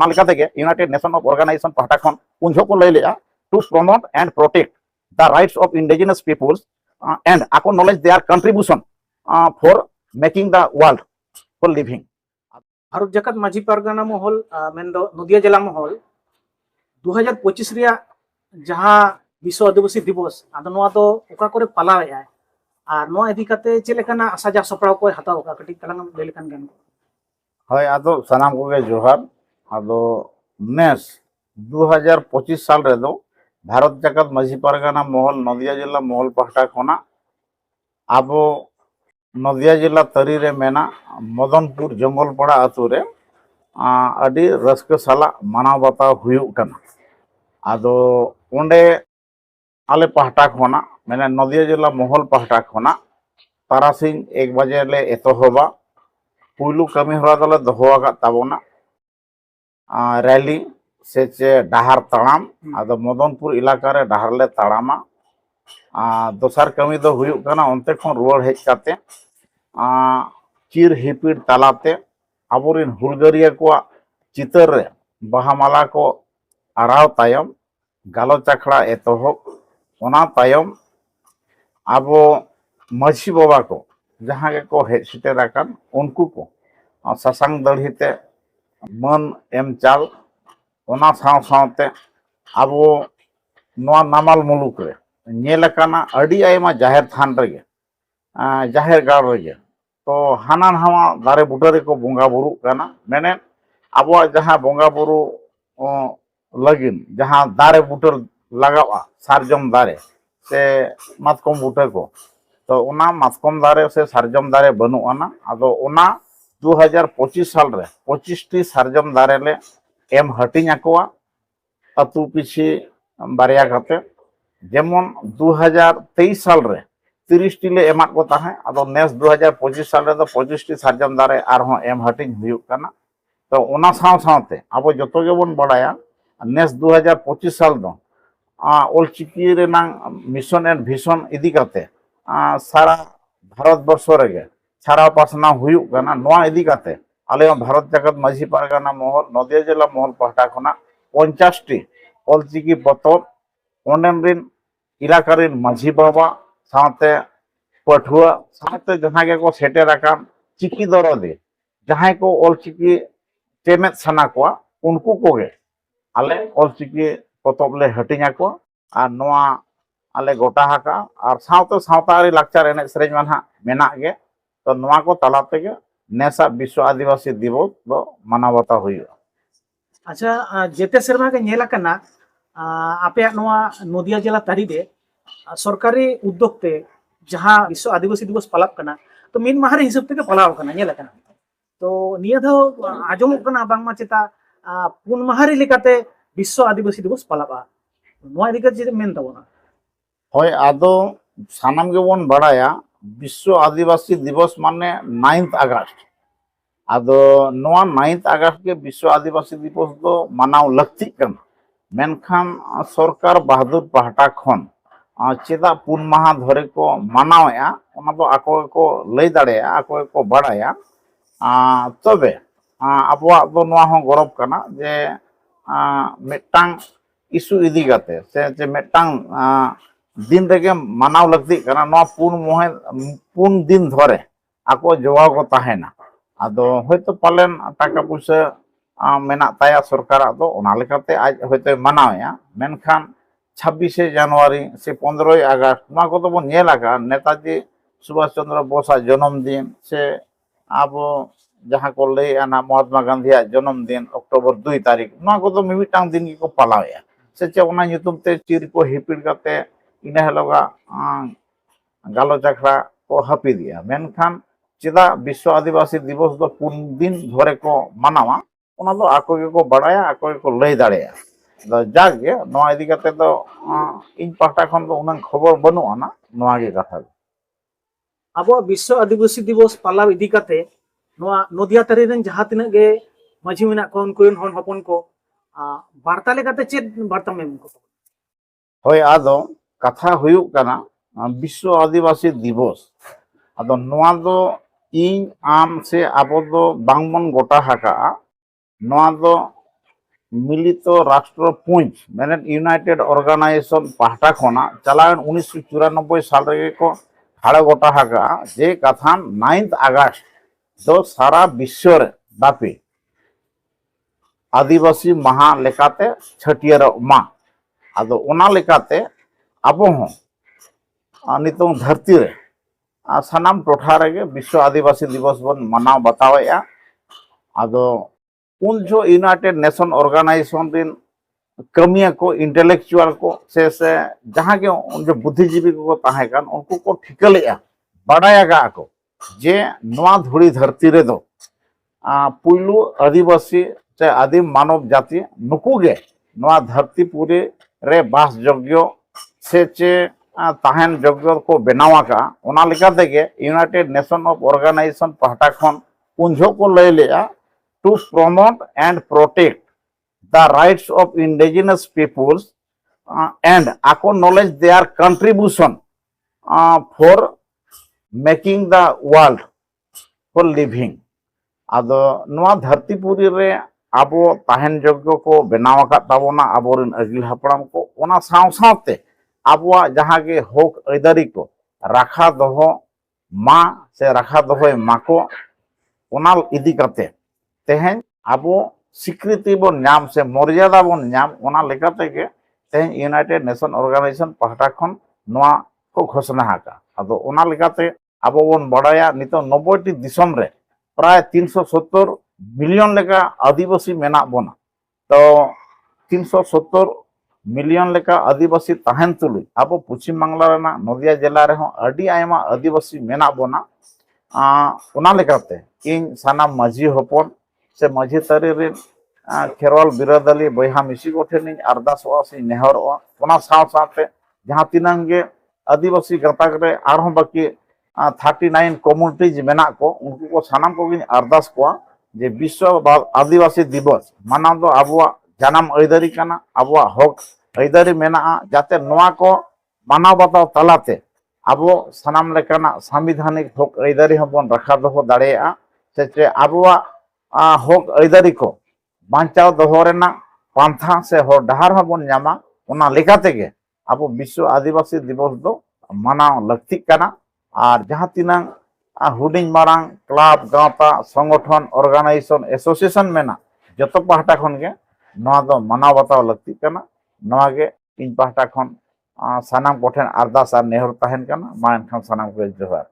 ᱚᱱᱟ ᱞᱮᱠᱟ ᱛᱮᱜᱮ ᱤᱭᱩᱱᱟᱭᱴᱮᱰ ᱱᱮᱥᱚᱱ ᱚᱯ ᱚᱨᱜᱟᱱᱟᱭᱡᱮᱥᱚᱱ ᱯᱟᱦᱴᱟ ᱠᱷᱚᱱ ᱩᱱ ᱡᱚᱦᱚᱜ ᱠᱚ ᱞᱟᱹᱭ ᱞᱮᱜᱼᱟ to promote and protect the rights of indigenous peoples and acknowledge their contribution uh, for making the world for living. Bharat Jakat Majhi Pargana মহল মেনদো নদিয়া জেলা মহল দু হাজার পঁচিশ রেয়া যাহা বিশ্ব আদিবাসী দিবস আদো নোয়া দো ওকা করে পালাওয়া আর নোয়া ইদিকাতে চেলেকানা আশা যা সপড়াও কই হাতাও ওকা কাটি তালাং লেলেকান গান হয় আদো সানাম কোগে জোহার ᱟᱫᱚ ᱱᱮᱥ 2025 ᱥᱟᱞ ᱨᱮᱫᱚ ᱵᱷᱟᱨᱚᱛ ᱡᱟᱠᱟᱛ ᱢᱟᱹᱡᱷᱤ ᱯᱟᱨᱜᱟᱱᱟ ᱢᱚᱦᱚᱞ ᱱᱚᱫᱤᱭᱟ ᱡᱮᱞᱟ ᱢᱚᱦᱚᱞ ᱯᱟᱦᱴᱟ ᱠᱷᱚᱱᱟᱜ ᱟᱵᱚ নদিয়া জেলা তরিরে মেনা মদনপুর জঙ্গল পড়া আতুরে আডি রাস্কে সালা মানা বাতা হুয়ুক কানা আদো ওন্ডে আলে পাহটা খোনা মানে নদিয়া জেলা মহল পাহটা খোনা তারা সিং এক বাজে এতো হবা পুইলু কামি হরা দলে দহো আকাত তাবনা ᱨᱮᱞᱤ ᱥᱮ ᱪᱮ ᱰᱟᱦᱟᱨ ᱛᱟᱲᱟᱢ ᱟᱫᱚ ᱢᱚᱫᱚᱱᱯᱩᱨ ᱮᱞᱟᱠᱟ ᱨᱮ ᱰᱟᱦᱟᱨ ᱞᱮ ᱛᱟᱲᱟᱢᱟ ᱟᱨ ᱫᱚᱥᱟᱨ ᱠᱟᱹᱢᱤ ᱫᱚ ᱦᱩᱭᱩᱜ ᱠᱟᱱᱟ ᱚᱱᱛᱮ ᱠᱷᱚᱱ ᱨᱩᱣᱟᱹᱲ ᱦᱮᱡ ᱠᱟᱛᱮ ᱪᱤᱨ ᱦᱤᱯᱤᱲ ᱛᱟᱞᱟᱛᱮ ᱟᱵᱚᱨᱮᱱ ᱦᱩᱞᱜᱟᱹᱨᱤᱭᱟᱹ ᱠᱚᱣᱟᱜ ᱪᱤᱛᱟᱹᱨ ᱨᱮ ᱵᱟᱦᱟ ᱢᱟᱞᱟ ᱠᱚ ᱟᱨᱟᱣ ᱛᱟᱭᱚᱢ ᱜᱟᱞᱚᱪ ᱟᱠᱷᱲᱟ ᱮᱛᱚᱦᱚᱵ ᱚᱱᱟ ᱛᱟᱭᱚᱢ ᱟᱵᱚ ᱢᱟᱹᱡᱷᱤ ᱵᱟᱵᱟ ᱠᱚ ᱡᱟᱦᱟᱸ ᱜᱮᱠᱚ ᱦᱮᱡ ᱥᱮᱴᱮᱨ ᱟᱠᱟᱱ ᱩᱱᱠᱩ ᱠᱚ ᱥᱟᱥᱟᱝ ᱫᱟᱲᱦᱤᱛᱮ मन एम चाल अब नामल मुलुक जाहिर थान रे जाहिर गाड़ रे तो हाना हवा दारे बुटारे को बंगा बुना मेने अब जहाँ बंगा बु लगिन जहाँ दारे बुटे लगवा सारजम दारे से मतकम बुटे को तो मतकम दारे से सारजम दारे बनू आना अब ᱫᱩ ᱦᱟᱡᱟᱨ ᱯᱚᱸᱪᱤᱥ ᱥᱟᱞᱨᱮ ᱯᱚᱸᱪᱤᱥᱴᱤ ᱥᱟᱨᱡᱚᱢ ᱫᱟᱨᱮ ᱞᱮ ᱮᱢ ᱦᱟᱹᱴᱤᱧ ᱟᱠᱚᱣᱟ ᱟᱛᱩ ᱯᱤᱪᱷᱤ ᱵᱟᱨᱭᱟ ᱠᱟᱛᱮ ᱡᱮᱢᱚᱱ ᱫᱩ ᱦᱟᱡᱟর তেইশ ᱥᱟᱞᱨᱮ ᱛᱤরিশটি ᱞᱮ ᱮᱢᱟᱫ ᱠᱚ ᱛᱟᱦᱮᱸᱫ ᱟᱫᱚ ᱱᱮᱥ ᱫᱩ ᱦᱟᱡᱟᱨ ᱯᱚᱸᱪᱤᱥ ᱥᱟᱞ ᱨᱮᱫᱚ ᱯᱚᱸᱪᱤᱥᱴᱤ ᱥᱟᱨᱡᱚᱢ ᱫᱟᱨᱮ ᱟᱨᱦᱚᱸ ᱮᱢ ᱦᱟᱹᱴᱤᱧ ᱦᱩᱭᱩᱜ ᱠᱟᱱᱟ ᱛᱚ ᱚᱱᱟ ᱥᱟᱶ ᱥᱟᱶᱛᱮ ᱟᱵᱚ ᱡᱚᱛᱚ ᱜᱮᱵᱚᱱ ᱵᱟᱲᱟᱭᱟ ᱱᱮᱥ ᱫᱩ ᱦᱟᱡᱟᱨ ᱯᱚᱸᱪᱤᱥ ᱥᱟᱞ ᱫᱚ ᱚᱞᱪᱤᱠᱤ ᱨᱮᱱᱟᱝ মিশন এন্ড ভিশন ইদি কাতে সারা ভারতবর্ষ রেগে ᱪᱷᱟᱨᱟᱣ ᱯᱟᱥᱱᱟᱣ ᱦᱩᱭᱩᱜ ᱠᱟᱱᱟ ᱱᱚᱣᱟ ᱤᱫᱤ ᱠᱟᱛᱮ ᱟᱞᱮ ᱵᱷᱟᱨᱚᱛ ᱡᱟᱠᱟᱛ ᱢᱟᱹᱡᱷᱤ ᱯᱟᱨᱜᱟᱱᱟ ᱢᱚᱦᱚᱞ ᱱᱚᱫᱤᱭᱟ ᱡᱮᱞᱟ ᱢᱚᱦᱚᱞ ᱯᱟᱦᱴᱟ ᱠᱷᱚᱱᱟᱜ ᱯᱚᱧᱪᱟᱥᱴᱤ ᱚᱞᱪᱤᱠᱤ ᱯᱚᱛᱚᱵ ᱚᱸᱰᱮᱱ ᱨᱮᱱ ᱮᱞᱟᱠᱟ ᱨᱮᱱ ᱢᱟᱹᱡᱷᱤ ᱵᱟᱵᱟ ᱥᱟᱶᱛᱮ ᱯᱟᱹᱴᱷᱩᱣᱟᱹ ᱥᱟᱶᱛᱮ ᱡᱟᱦᱟᱸᱭ ᱜᱮᱠᱚ ᱥᱮᱴᱮᱨ ᱟᱠᱟᱱ ᱪᱤᱠᱤ ᱫᱚᱨᱚᱫᱤ ᱡᱟᱦᱟᱸᱭ ᱠᱚ ᱪᱤᱠᱤ ᱪᱮᱢᱮᱫ ᱥᱟᱱᱟ ᱠᱚᱣᱟ ᱩᱱᱠᱩ ᱠᱚᱜᱮ ᱟᱞᱮ ᱚᱞᱪᱤᱠᱤ ᱯᱚᱛᱚᱵ ᱞᱮ ᱦᱟᱹᱴᱤᱧ ᱟᱠᱚᱣᱟ ᱟᱨ ᱱᱚᱣᱟ ᱟᱞᱮ ᱜᱚᱴᱟ ᱟᱠᱟᱜᱼᱟ ᱟᱨ ᱥᱟᱶᱛᱮ ᱥᱟᱶᱛᱟ ᱟᱹᱨᱤ ᱞᱟᱠᱪᱟᱨ ᱮᱱᱮᱡ ᱥᱮᱨᱮᱧ ᱢᱟ ᱱᱟᱦᱟᱜ ᱢᱮᱱᱟᱜ ᱜᱮ तो नवा को तला तक नेसा विश्व आदिवासी दिवस दो मनावता हुई अच्छा जेते सेरमा के आपे नदिया जिला तारी दे सरकारी उद्योग ते जहां विश्व आदिवासी दिवस पलप करना तो मेन महारे हिसाब ते पलाव करना नेला करना तो निया दो आजम चेता पुन महारे विश्व आदिवासी दिवस पलापा नवा लेकर जेते मेन तो आदो सानम बड़ा વિશ્વ આદિવાસી દિવસ માને નાઇન્થ આગસ્ટ ᱟᱫᱚ ᱱᱚᱣᱟ ᱱᱟᱭᱤᱱᱛ ᱟᱜᱚᱥᱴ ᱜᱮ ᱵᱤᱥᱥᱚ ᱟᱹᱫᱤᱵᱟᱹᱥᱤ ᱫᱤᱵᱚᱥ ᱫᱚ ᱢᱟᱱᱟᱣ ᱞᱟᱹᱠᱛᱤᱜ ᱠᱟᱱᱟ ᱢᱮᱱᱠᱷᱟᱱ ᱥᱚᱨᱠᱟᱨ ᱵᱟᱦᱟᱫᱩᱨ ᱯᱟᱦᱴᱟ ᱠᱷᱚᱱ ᱪᱮᱫᱟᱜ ᱯᱩᱱ ᱢᱟᱦᱟ ᱫᱷᱚᱨᱮ ᱠᱚ ᱢᱟᱱᱟᱣᱮᱜᱼᱟ ᱚᱱᱟ ᱫᱚ ᱟᱠᱚ ᱜᱮᱠᱚ ᱞᱟᱹᱭ ᱫᱟᱲᱮᱭᱟᱜᱼᱟ ᱟᱠᱚ ᱜᱮᱠᱚ ᱵᱟᱲᱟᱭᱟ ᱛᱚᱵᱮ ᱟᱵᱚᱣᱟᱜ ᱫᱚ ᱱᱚᱣᱟ ᱦᱚᱸ ᱜᱚᱨᱚᱵ ᱠᱟᱱᱟ ᱡᱮ ᱢᱤᱫᱴᱟᱝ ᱤᱥᱩ ᱤᱫᱤ ᱠᱟᱛᱮ ᱥᱮ ᱢᱤᱫᱴᱟᱝ ᱫᱤᱱ ᱨᱮᱜᱮ ᱢᱟᱱᱟᱣ ᱞᱟᱹᱠᱛᱤᱜ ᱠᱟᱱᱟ ᱱᱚᱣᱟ ᱯᱩᱱ ᱢᱚᱦᱮ ᱯᱩᱱ ᱫᱤᱱ ᱫᱷᱚᱨᱮ ᱟᱠᱚ ᱡᱚᱜᱟᱣ ᱠᱚ ᱛᱟᱦᱮᱱᱟ ᱟᱫᱚ ᱦᱚᱭᱛᱚ ᱯᱟᱞᱮᱱ ᱴᱟᱠᱟ ᱯᱩᱭᱥᱟᱹ ᱢᱮᱱᱟᱜ ᱛᱟᱭᱟ ᱥᱚᱨᱠᱟᱨᱟᱜ ᱫᱚ ᱚᱱᱟ ᱞᱮᱠᱟᱛᱮ ᱟᱡ ᱦᱚᱭᱛᱚᱭ ᱢᱟᱱᱟᱣᱮᱭᱟ ᱢᱮᱱᱠᱷᱟᱱ ᱪᱷᱟᱵᱵᱤᱥᱮ ᱡᱟᱱᱩᱣᱟᱨᱤ ᱥᱮ ᱯᱚᱸᱫᱽᱨᱚᱭ ᱟᱜᱚᱥᱴ ᱱᱚᱣᱟ ᱠᱚᱫᱚ ᱵᱚᱱ ᱧᱮᱞ ᱟᱠᱟᱫᱟ ᱱᱮᱛᱟᱡᱤ ᱥᱩᱵᱷᱟᱥ ᱪᱚᱱᱫᱨᱚ ᱵᱳᱥᱟᱜ ᱡᱚᱱᱚᱢ ᱫᱤᱱ ᱥᱮ ᱟᱵᱚ ᱡᱟᱦᱟᱸ ᱠᱚ ᱞᱟᱹᱭᱮᱜᱼᱟ ᱱᱟ ᱢᱚᱦᱟᱛᱢᱟ ᱜᱟᱱᱫᱷᱤᱭᱟᱜ ᱡᱚᱱᱚᱢ ᱫᱤᱱ ᱚᱠᱴᱳᱵᱚᱨ ᱫᱩᱭ ᱛᱟᱹᱨᱤᱠᱷ ᱱᱚᱣᱟ ᱠᱚᱫᱚ ᱢᱤᱢᱤᱫᱴᱟᱝ ᱫᱤᱱ ᱜᱮᱠᱚ ᱯᱟᱞᱟᱣᱮᱜᱼᱟ ᱥᱮ ᱪᱮᱫ ᱚᱱᱟ ᱧᱩᱛᱩᱢ ᱛᱮ ᱪᱤᱨ ᱠᱚ ᱦᱤᱯᱤᱲ ᱠᱟᱛᱮ ᱤᱱᱟᱹ ᱦᱤᱞᱳᱜᱟᱜ ᱜᱟᱞᱚᱪ ᱟᱠᱷᱲᱟ ᱠᱚ ᱦᱟᱹᱯᱤᱫ ᱢᱮᱱᱠᱷᱟᱱ ᱪᱮᱫᱟᱜ ᱵᱤᱥᱥᱚ ᱟᱹᱫᱤᱵᱟᱹᱥᱤ ᱫᱤᱵᱚᱥ ᱫᱚ ᱯᱩᱱ ᱫᱤᱱ ᱫᱷᱚᱨᱮ ᱠᱚ ᱢᱟᱱᱟᱣᱟ ᱚᱱᱟ ᱫᱚ ᱟᱠᱚ ᱜᱮᱠᱚ ᱵᱟᱲᱟᱭᱟ ᱟᱠᱚ ᱜᱮᱠᱚ ᱞᱟᱹᱭ ᱫᱟᱲᱮᱭᱟᱜᱼᱟ ᱟᱫᱚ ᱡᱟᱜᱮ ᱱᱚᱣᱟ ᱤᱫᱤ ᱠᱟᱛᱮ ᱫᱚ ᱤᱧ ᱯᱟᱦᱴᱟ ᱠᱷᱚᱱ ᱫᱚ ᱩᱱᱟᱹᱜ ᱠᱷᱚᱵᱚᱨ ᱵᱟᱹᱱᱩᱜ ᱟᱱᱟ ᱱᱚᱣᱟ ᱜᱮ ᱠᱟᱛᱷᱟ ᱫᱚ ᱟᱵᱚᱣᱟᱜ ᱵᱤᱥᱥᱚ ᱟᱹᱫᱤᱵᱟᱹᱥᱤ ᱫᱤᱵᱚᱥ ᱯᱟᱞᱟᱣ ᱤᱫᱤ ᱠᱟᱛᱮ ᱱᱚᱣᱟ ᱱᱚᱫᱤᱭᱟ ᱛᱟᱹᱨᱤ ᱨᱮᱱ ᱡᱟᱦᱟᱸ ᱛᱤᱱᱟᱹᱜ ᱜᱮ ᱢᱟᱹᱡᱷᱤ ᱢᱮᱱᱟᱜ ᱠᱚᱣᱟ ᱩᱱᱠᱩ ᱨᱮᱱ ᱦᱚᱲ ᱦᱚᱯᱚᱱ ᱠᱚ ᱵᱟᱨᱛᱟ ᱞᱮᱠᱟᱛᱮ ᱪᱮᱫ ᱵᱟᱨᱛᱟᱢ ᱮᱢ ᱠᱚ ᱦᱳᱭ ᱟᱫᱚ ᱠᱟᱛᱷᱟ ᱦᱩᱭᱩᱜ ᱠᱟᱱᱟ ᱵᱤᱥᱥᱚ ᱟᱹᱫᱤᱵᱟᱹᱥᱤ ᱫᱤᱵᱚᱥ ᱟᱫᱚ ᱱᱚᱣᱟ ᱫᱚ ᱤᱧ মিলিত রাষ্ট্র পুঞ্জ মানে ইউনাইটেড অর্গানাইজেশন পাহাটা খোনা চালান উনিশশো চুরানব্বই সাল রেগে কো গোটা হাকা যে কথা নাইন্থ আগস্ট সারা বিশ্বের ব্যাপী আদিবাসী মাহা লেখাতে ছটিয়ার মা আদো ওনা লেখাতে आप तो धरती सनाम टोटा रे विश्व आदिवासी दिवस बन मना बतावे अद यूनाइटेड नेशन ऑर्गेनाइजेशन रिन कमिया को इंटेलेक्चुअल को से से जहाँ के जो बुद्धिजीवी को तहेकन उनको को ठिकले बड़ा को जे ना धूड़ी धरती रे दो पुलु आदिवासी से आदि मानव जाति नुकू धरती पूरे रे बास योग्य ᱥᱮ ᱪᱮ ᱛᱟᱦᱮᱱ ᱡᱚᱜᱽᱡᱚᱞ ᱠᱚ ᱵᱮᱱᱟᱣ ᱟᱠᱟᱜᱼᱟ ᱚᱱᱟ ᱞᱮᱠᱟ ᱛᱮᱜᱮ ᱤᱭᱩᱱᱟᱭᱴᱮᱰ ᱱᱮᱥᱚᱱ ᱚᱯᱷ ᱚᱨᱜᱟᱱᱟᱭᱡᱮᱥᱚᱱ ᱯᱟᱦᱴᱟ ᱠᱷᱚᱱ ᱩᱱ ᱡᱚᱦᱚᱜ ᱠᱚ ᱞᱟᱹᱭ ᱞᱮᱜᱼᱟ to promote and protect the rights of indigenous peoples and acknowledge their contribution for making the the world ᱞᱤᱵᱷᱤᱝ ᱟᱫᱚ ᱱᱚᱣᱟ ᱫᱷᱟᱹᱨᱛᱤ ᱯᱩᱨᱤ ᱨᱮ ᱟᱵᱚ ᱛᱟᱦᱮᱱ ᱡᱳᱜᱽᱜᱚ ᱠᱚ ᱵᱮᱱᱟᱣ ᱟᱠᱟᱫ ᱛᱟᱵᱚᱱᱟ ᱟᱵᱚᱨᱮᱱ ᱟᱹᱜᱤᱞ ᱦᱟᱯᱲᱟᱢ ᱠᱚ ᱚᱱᱟ ᱥᱟᱶ ᱥᱟᱶᱛᱮ ᱟᱵᱚᱣᱟᱜ ᱡᱟᱦᱟᱸ ᱜᱮ ᱦᱚᱠ ᱟᱹᱭᱫᱟᱹᱨᱤ ᱠᱚ ᱨᱟᱠᱷᱟ ᱫᱚᱦᱚ ᱢᱟ ᱥᱮ ᱨᱟᱠᱷᱟ ᱫᱚᱦᱚᱭ ᱢᱟᱠᱚ ᱚᱱᱟ ᱤᱫᱤ ᱠᱟᱛᱮ ᱛᱮᱦᱮᱧ ᱟᱵᱚ স্বীকৃতি বন নাম সে মর্যাদা বন নাম ওনা লেখা থেকে তেহেন ইউনাইটেড নেশন অর্গানাইজেশন পাহটা খন নোয়া কো ঘোষণা হাকা আদো ওনা লেখাতে আবো বন বড়ায়া নিত 90 টি দিশম রে প্রায় 370 মিলিয়ন লেখা আদিবাসী মেনা বনা তো 370 ᱢᱤᱞᱤᱭᱚᱱ ᱞᱮᱠᱟ ᱟᱹᱫᱤᱵᱟᱹᱥᱤ ᱛᱟᱦᱮᱱ ᱛᱩᱞᱩᱡ ᱟᱵᱚ ᱯᱚᱪᱷᱤᱢ ᱵᱟᱝᱞᱟ ᱨᱮᱱᱟᱜ ᱱᱚᱫᱤᱭᱟ ᱡᱮᱞᱟ ᱨᱮᱦᱚᱸ ᱟᱹᱰᱤ ᱟᱭᱢᱟ ᱟᱹᱫᱤᱵᱟᱹᱥᱤ ᱢᱮᱱᱟᱜ ᱵᱚᱱᱟ ᱚᱱᱟ ᱞᱮᱠᱟᱛᱮ ᱤᱧ ᱥᱟᱱᱟᱢ ᱢᱟᱺᱡᱷᱤ ᱦᱚᱯᱚᱱ ᱥᱮ ᱢᱟᱺᱡᱷᱤ ᱛᱟᱹᱨᱤ ᱨᱮᱱ ᱠᱷᱮᱨᱣᱟᱞ ᱵᱤᱨᱟᱹᱫᱟᱹᱞᱤ ᱵᱚᱭᱦᱟ ᱢᱤᱥᱤ ᱠᱚᱴᱷᱮᱱᱤᱧ ᱟᱨᱫᱟᱥᱚᱜᱼᱟ ᱥᱮᱧ ᱱᱮᱦᱚᱨᱚᱜᱼᱟ ᱚᱱᱟ ᱥᱟᱶ ᱥᱟᱶᱛᱮ ᱡᱟᱦᱟᱸ ᱛᱤᱱᱟᱹᱝ ᱜᱮ ᱟᱹᱫᱤᱵᱟᱹᱥᱤ ᱜᱟᱛᱟᱠ ᱨᱮ ᱟᱨᱦᱚᱸ ᱵᱟᱹᱠᱤ ᱛᱷᱟᱨᱴᱤ ᱱᱟᱭᱤᱱ ᱠᱚᱢᱩᱱᱤᱴᱤᱡ ᱢᱮᱱᱟᱜ ᱠᱚ ᱩᱱᱠᱩ ᱠᱚ ᱥᱟᱱᱟᱢ ᱠᱚᱜᱮᱧ ᱟᱨᱫᱟᱥ ᱠᱚᱣᱟ ᱡᱮ ᱵᱤᱥᱥᱚ ᱟᱹᱫᱤᱵᱟᱹᱥᱤ ᱫᱤᱵᱚᱥ ᱢᱟᱱᱟᱣ ᱫᱚ ᱟᱵᱚᱣᱟᱜ ᱡᱟᱱᱟᱢ ᱟᱹᱭᱫᱟᱹᱨᱤ ᱠᱟᱱᱟ ᱟᱵᱚᱣᱟᱜ ᱦᱚᱠ ᱟᱹᱭᱫᱟᱹᱨᱤ ᱢᱮᱱᱟᱜᱼᱟ ᱡᱟᱛᱮ ᱱᱚᱣᱟ ᱠᱚ ᱢᱟᱱᱟᱣ ᱵᱟᱛᱟᱣ ᱛᱟᱞᱟᱛᱮ ᱟᱵᱚ ᱥᱟᱱᱟᱢ ᱞᱮᱠᱟᱱᱟᱜ ᱥᱟᱝᱵᱤᱫᱷᱟᱱᱤᱠ ᱦᱚᱠ ᱟᱹᱭᱫᱟᱹᱨᱤ ᱦᱚᱸᱵᱚᱱ ᱨᱟᱠᱷᱟ ᱫᱚᱦᱚ ᱫᱟᱲᱮᱭᱟᱜᱼᱟ ᱥᱮ ᱟᱵᱚᱣᱟᱜ ᱦᱚᱠ ᱟᱹᱭᱫᱟᱹᱨᱤ ᱠᱚ ᱵᱟᱧᱪᱟᱣ ᱫᱚᱦᱚ ᱨᱮᱱᱟᱜ ᱯᱟᱱᱛᱷᱟ ᱥᱮ ᱦᱚᱨ ᱰᱟᱦᱟᱨ ᱦᱚᱸᱵᱚᱱ ᱧᱟᱢᱟ ᱚᱱᱟ ᱞᱮᱠᱟᱛᱮᱜᱮ ᱟᱵᱚ ᱵᱤᱥᱥᱚ ᱟᱹᱫᱤᱵᱟᱹᱥᱤ ᱫᱤᱵᱚᱥ ᱫᱚ ᱢᱟᱱᱟᱣ ᱞᱟᱹᱠᱛᱤᱜ ᱠᱟᱱᱟ ᱟᱨ ᱡᱟᱦᱟᱸ ᱛᱤᱱᱟᱹᱜ ᱦᱩᱰᱤᱧ ᱢᱟᱨᱟᱝ ᱠᱞᱟᱵ ᱜᱟᱶᱛᱟ ᱥᱚᱝᱜᱚᱴᱷᱚᱱ ᱚᱨᱜᱟᱱᱟᱭᱡᱮᱥᱚᱱ ᱮᱥᱳᱥᱤᱭᱮᱥᱚᱱ ᱢᱮᱱᱟᱜ ᱡᱚᱛᱚ ᱯᱟᱦᱴᱟ ᱠᱷᱚᱱᱜᱮ ᱱᱚᱣᱟ ᱫᱚ ᱢᱟᱱᱟᱣ ᱵᱟᱛᱟᱣ ᱞᱟᱹᱠᱛᱤᱜ ᱠᱟᱱᱟ ᱱᱚᱣᱟ ᱤᱧ ᱯᱟᱦᱴᱟ ᱠᱷᱚᱱ ᱥᱟᱱᱟᱢ ᱠᱚᱴᱷᱮᱱ ᱟᱨᱫᱟᱥ ᱟᱨ ᱱᱮᱦᱚᱨ ᱛᱟᱦᱮᱱ ᱠᱟᱱᱟ ᱢᱟ ᱮᱱᱠᱷᱟᱱ ᱥᱟᱱᱟᱢ ᱠᱚ ᱡᱚᱦᱟᱨ